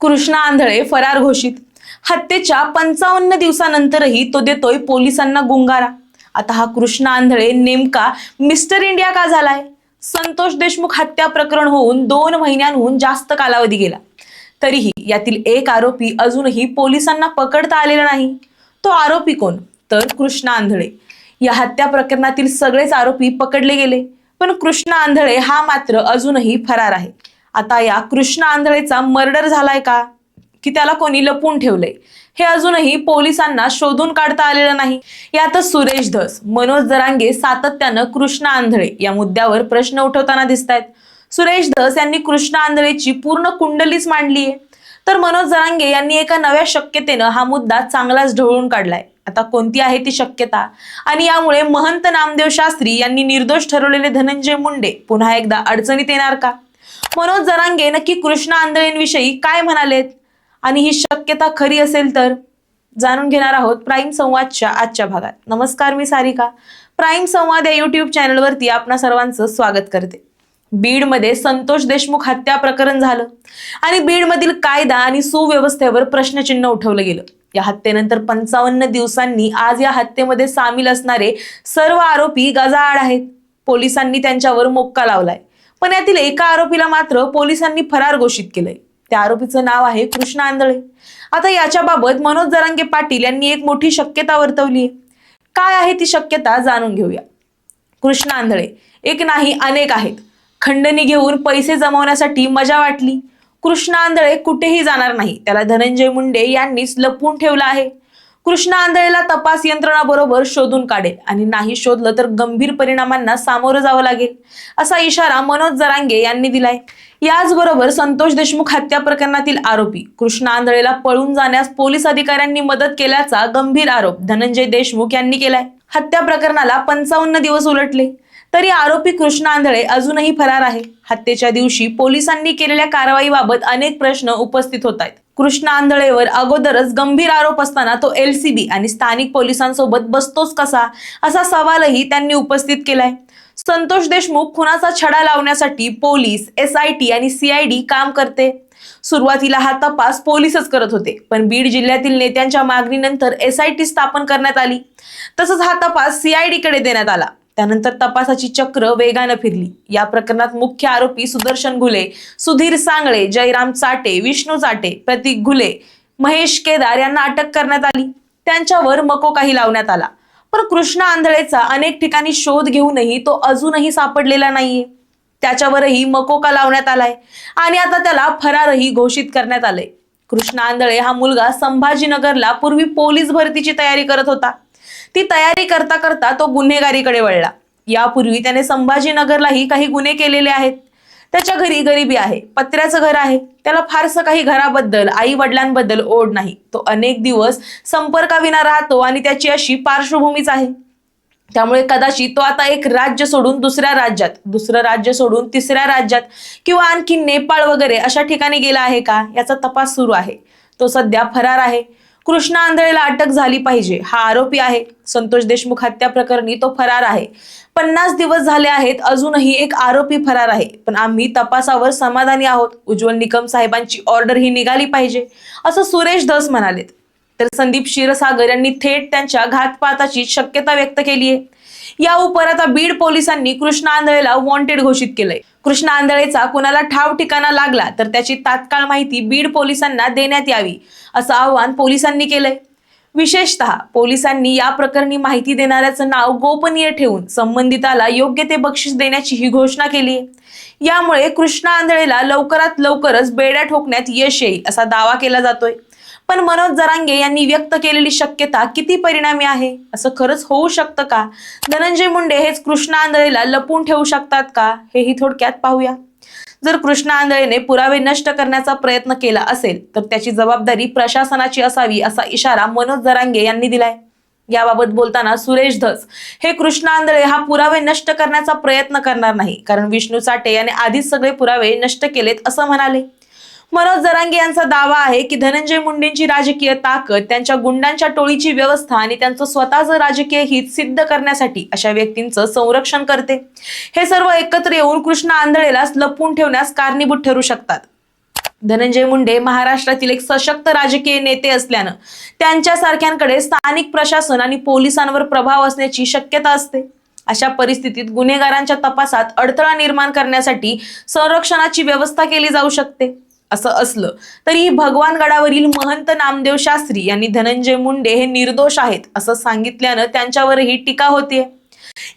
कृष्णा आंधळे फरार घोषित. हत्येच्या पंचावन्न दिवसानंतरही तो देतोय पोलिसांना गुंगारा. आता हा कृष्णा आंधळे नेमका मिस्टर इंडिया का झालाय? संतोष देशमुख हत्या प्रकरण होऊन दोन महिन्यांहून जास्त कालावधी गेला. तरीही यातील एक आरोपी अजूनही पोलिसांना पकडता आलेला नाही. तो आरोपी कोण? तर कृष्णा आंधळे. या हत्या प्रकरणातील सगळेच आरोपी पकडले गेले. पण कृष्णा आंधळे हा मात्र अजूनही फरार आहे. आता या कृष्ण आंधळेचा मर्डर झालाय का? की त्याला कोणी लपून ठेवलंय? हे अजूनही पोलिसांना शोधून काढता आलेलं नाही. यातच सुरेश धस मनोज दरांगे सातत्यानं कृष्ण आंधळे या मुद्द्यावर प्रश्न उठवताना दिसत आहेत सुरेश धस यांनी कृष्ण आंधळेची पूर्ण कुंडलीच मांडली आहे तर मनोज जरांगे यांनी एका नव्या शक्यतेनं हा मुद्दा चांगलाच ढवळून काढलाय. आता कोणती आहे ती शक्यता? आणि यामुळे महंत नामदेव शास्त्री यांनी निर्दोष ठरवलेले धनंजय मुंडे पुन्हा एकदा अडचणीत येणार का? मनोज जरांगे नक्की कृष्णा आंधळेंविषयी काय म्हणालेत? आणि ही शक्यता खरी असेल तर? जाणून घेणार आहोत प्राईम संवादच्या आजच्या भागात. नमस्कार मी सारिका. प्राईम संवाद या युट्यूब चॅनलवरती आपणा सर्वांचं स्वागत करते. बीडमध्ये संतोष देशमुख हत्या प्रकरण झालं. आणि बीडमधील कायदा आणि सुव्यवस्थेवर प्रश्नचिन्ह उठवलं गेलं. या हत्येनंतर पंचावन्न दिवसांनी आज या हत्येमध्ये सामील असणारे सर्व आरोपी गजाआड आहेत. पोलिसांनी त्यांच्यावर मोक्का लावलाय. पण यातील एका आरोपीला मात्र पोलिसांनी फरार घोषित केलंय. त्या आरोपीचं नाव आहे कृष्ण आंधळे. आता याच्याबाबत मनोज जरांगे पाटील यांनी एक मोठी शक्यता वर्तवली आहे काय आहे ती शक्यता जाणून घेऊया. कृष्ण आंधळे एक नाही अनेक आहेत. खंडणी घेऊन पैसे जमवण्यासाठी मजा वाटली. कृष्ण आंधळे कुठेही जाणार नाही. त्याला धनंजय मुंडे यांनीच लपवून ठेवलं आहे. कृष्ण आंधळेला तपास यंत्रणाबरोबर शोधून काढेल आणि नाही शोधलं तर गंभीर परिणामांना सामोरं जावं लागेल असा इशारा मनोज जरांगे यांनी दिलाय. याचबरोबर संतोष देशमुख हत्या प्रकरणातील आरोपी कृष्ण आंधळेला पळून जाण्यास पोलीस अधिकाऱ्यांनी मदत केल्याचा गंभीर आरोप धनंजय देशमुख यांनी केलाय. हत्या प्रकरणाला पंचावन्न दिवस उलटले. तरी आरोपी कृष्ण आंधळे अजूनही फरार आहे. हत्येच्या दिवशी पोलिसांनी केलेल्या कारवाईबाबत अनेक प्रश्न उपस्थित होत आहेत. कृष्ण आंधळेवर अगोदरच गंभीर आरोप असताना तो एलसीबी आणि स्थानिक पोलिसांसोबत बसतोच कसा? असा सवालही त्यांनी उपस्थित केलाय. संतोष देशमुख खुनाचा छडा लावण्यासाठी पोलीस एस आय टी आणि सीआयडी काम करते. सुरुवातीला हा तपास पोलीसच करत होते पण बीड जिल्ह्यातील नेत्यांच्या मागणीनंतर एस आय टी स्थापन करण्यात आली. तसंच हा तपास सीआयडी कडे देण्यात आला. त्यानंतर तपासाची चक्र वेगानं फिरली. या प्रकरणात मुख्य आरोपी सुदर्शन घुले सुधीर सांगळे जयराम चाटे विष्णू चाटे प्रतीक घुले महेश केदार यांना अटक करण्यात आली. त्यांच्यावर मकोकाही लावण्यात आला. पण कृष्णा आंधळेचा अनेक ठिकाणी शोध घेऊनही तो अजूनही सापडलेला नाहीये. त्याच्यावरही मकोका लावण्यात आलाय? आणि आता त्याला फरारही घोषित करण्यात आलंय. कृष्णा आंधळे हा मुलगा संभाजीनगरला पूर्वी पोलीस भरतीची तयारी करत होता. ती तयारी करता करता तो गुन्हेगारीकडे वळला. यापूर्वी त्याने संभाजीनगरलाही काही गुन्हे केलेले आहेत. त्याच्या घरी गरिबी आहे. पत्र्याचं घर आहे. त्याला फारसं काही घराबद्दल आई वडिलांबद्दल ओढ नाही. तो अनेक दिवस संपर्काविना राहतो आणि त्याची अशी पार्श्वभूमीच आहे. त्यामुळे कदाचित तो आता एक राज्य सोडून दुसऱ्या राज्यात दुसरं राज्य सोडून तिसऱ्या राज्यात किंवा आणखी नेपाळ वगैरे अशा ठिकाणी गेला आहे का? याचा तपास सुरू आहे. तो सध्या फरार आहे. कृष्णा आंधळेला अटक झाली पाहिजे हा आरोपी आहे. संतोष देशमुख हत्या प्रकरणी तो फरार आहे. पन्नास दिवस झाले आहेत अजूनही एक आरोपी फरार आहे. पण आम्ही तपासावर समाधानी आहोत. उज्ज्वल निकम साहेबांची ऑर्डर ही निघाली पाहिजे असं सुरेश धस म्हणालेत. तर संदीप क्षीरसागर यांनी थेट त्यांच्या घातपाताची शक्यता व्यक्त केली आहे. या उपर आता बीड पोलिसांनी कृष्ण आंधळेला वॉन्टेड घोषित केलंय. कृष्ण आंधळेचा कुणाला ठाव ठिकाणा लागला तर त्याची तात्काळ माहिती बीड पोलिसांना देण्यात यावी असं आवाहन पोलिसांनी केलंय. विशेषतः पोलिसांनी या प्रकरणी माहिती देणाऱ्याचं नाव गोपनीय ठेवून संबंधिताला योग्य ते बक्षीस देण्याची ही घोषणा केली आहे. यामुळे कृष्ण आंधळेला लवकरात लवकरच बेड्या ठोकण्यात यश येईल असा दावा केला जातोय. पण मनोज जरांगे यांनी व्यक्त केलेली शक्यता किती परिणामी आहे? असं खरंच होऊ शकतं का? धनंजय मुंडे हेच कृष्ण आंधळेला लपून ठेवू शकतात का? हेही थोडक्यात पाहूया. जर कृष्ण आंधळेने पुरावे नष्ट करण्याचा प्रयत्न केला असेल तर त्याची जबाबदारी प्रशासनाची असावी असा इशारा मनोज जरांगे यांनी दिलाय. याबाबत बोलताना सुरेश धस हे कृष्ण आंधळे हा पुरावे नष्ट करण्याचा प्रयत्न करणार नाही. कारण विष्णू चाटे याने आधीच सगळे पुरावे नष्ट केलेत असं म्हणाले. मनोज जरांगे यांचा दावा आहे की धनंजय मुंडेंची राजकीय ताकद त्यांच्या गुंडांच्या टोळीची व्यवस्था आणि त्यांचं स्वतःचं राजकीय हित सिद्ध करण्यासाठी अशा व्यक्तींचं संरक्षण करते. हे सर्व एकत्र येऊन कृष्ण आंधळेला लपवून ठेवण्यास कारणीभूत ठरू शकतात. धनंजय मुंडे महाराष्ट्रातील एक सशक्त राजकीय नेते असल्यानं त्यांच्यासारख्यांकडे स्थानिक प्रशासन आणि पोलिसांवर प्रभाव असण्याची शक्यता असते. अशा परिस्थितीत गुन्हेगारांच्या तपासात अडथळा निर्माण करण्यासाठी संरक्षणाची व्यवस्था केली जाऊ शकते. असं असलं. तरी भगवानगडावरील महंत नामदेव शास्त्री यांनी धनंजय मुंडे हे निर्दोष आहेत असं सांगितल्यानं त्यांच्यावरही टीका होतीये.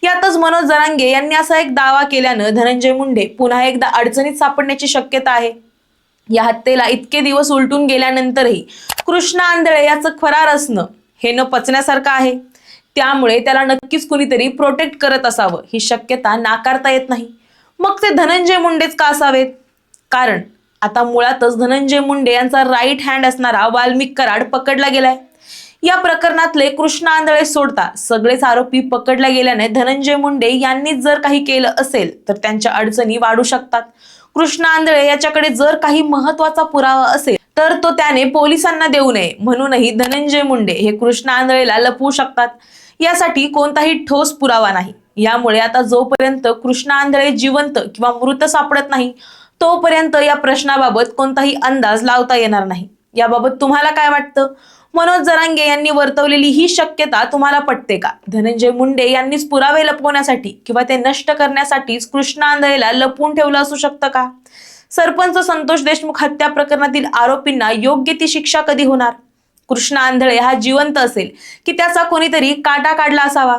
यातच मनोज जरांगे यांनी असा एक दावा केल्यानं धनंजय मुंडे पुन्हा एकदा अडचणीत सापडण्याची शक्यता आहे. या हत्येला इतके दिवस उलटून गेल्यानंतरही कृष्णा आंधळे याचं फरार असणं हे न पचण्यासारखं आहे. त्यामुळे त्याला नक्कीच कुणीतरी प्रोटेक्ट करत असावं ही शक्यता नाकारता येत नाही. मग ते धनंजय मुंडेच का असावेत? कारण आता मुळातच धनंजय मुंडे यांचा राईट हँड असणारा वाल्मिक कराड पकडला गेलाय. या प्रकरणातले कृष्ण आंधळे सोडता सगळेच आरोपी पकडल्या गेल्याने धनंजय मुंडे यांनीच जर काही केलं असेल तर त्यांच्या अडचणी वाढू शकतात. कृष्ण आंधळे याच्याकडे जर काही महत्त्वाचा पुरावा असेल तर तो त्याने पोलिसांना देऊ नये. म्हणूनही धनंजय मुंडे हे कृष्ण आंधळेला लपवू शकतात. यासाठी कोणताही ठोस पुरावा नाही. यामुळे आता जोपर्यंत कृष्ण आंधळे जिवंत किंवा मृत सापडत नाही तोपर्यंत या प्रश्नाबाबत कोणताही अंदाज लावता येणार नाही. याबाबत तुम्हाला काय वाटतं? मनोज जरांगे यांनी वर्तवलेली ही शक्यता तुम्हाला पटते का? धनंजय मुंडे यांनीच पुरावे लपवण्यासाठी किंवा ते नष्ट करण्यासाठीच कृष्णा आंधळेला लपवून ठेवलं असू शकतं का? सरपंच संतोष देशमुख हत्या प्रकरणातील आरोपींना योग्य ती शिक्षा कधी होणार? कृष्णा आंधळे हा जिवंत असेल की त्याचा कोणीतरी काटा काढला असावा?